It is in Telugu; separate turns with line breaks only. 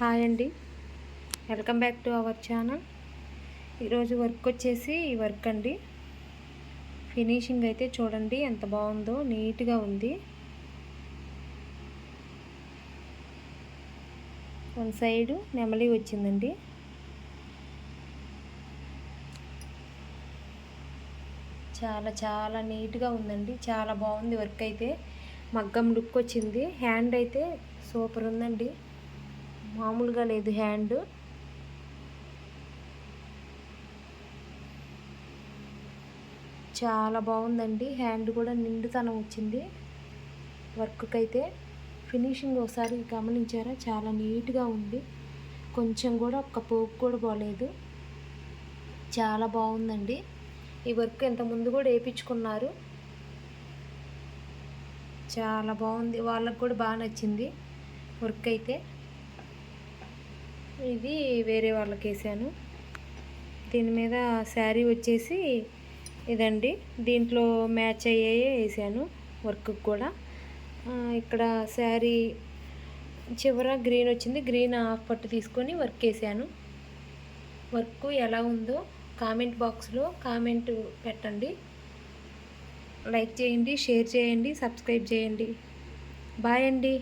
హాయ్ అండి. Welcome back to our channel. ఈరోజు వర్క్ వచ్చేసి ఈ వర్క్ అండి. ఫినిషింగ్ అయితే చూడండి ఎంత బాగుందో నీట్గా ఉంది. వన్ సైడు నెమలి వచ్చిందండి. చాలా చాలా నీట్గా ఉందండి. చాలా బాగుంది వర్క్ అయితే. మగ్గం లుక్ వచ్చింది. హ్యాండ్ అయితే సూపర్ ఉందండి. మామూలుగా లేదు హ్యాండ్. చాలా బాగుందండి. హ్యాండ్ కూడా నిండుతనం వచ్చింది. వర్క్కి అయితే ఫినిషింగ్ ఒకసారి గమనించారా? చాలా నీట్గా ఉంది. కొంచెం కూడా ఒక్క పోపు కూడా పోలేదు. చాలా బాగుందండి. ఈ వర్క్ ఇంతకుముందు కూడా వేయించుకున్నారు. చాలా బాగుంది. వాళ్ళకు కూడా బాగా నచ్చింది. వర్క్ అయితే ఇది వేరే వాళ్ళకి వేసాను. దీని మీద శారీ వచ్చేసి ఇదండి. దీంట్లో మ్యాచ్ అయ్యాయే వేసాను వర్క్ కూడా. ఇక్కడ శారీ చివర గ్రీన్ వచ్చింది. గ్రీన్ హాఫ్ పట్టు తీసుకొని వర్క్ వేసాను. వర్క్ ఎలా ఉందో కామెంట్ బాక్స్లో కామెంట్ పెట్టండి. లైక్ చేయండి షేర్ చేయండి సబ్స్క్రైబ్ చేయండి. బాయ్ అండి.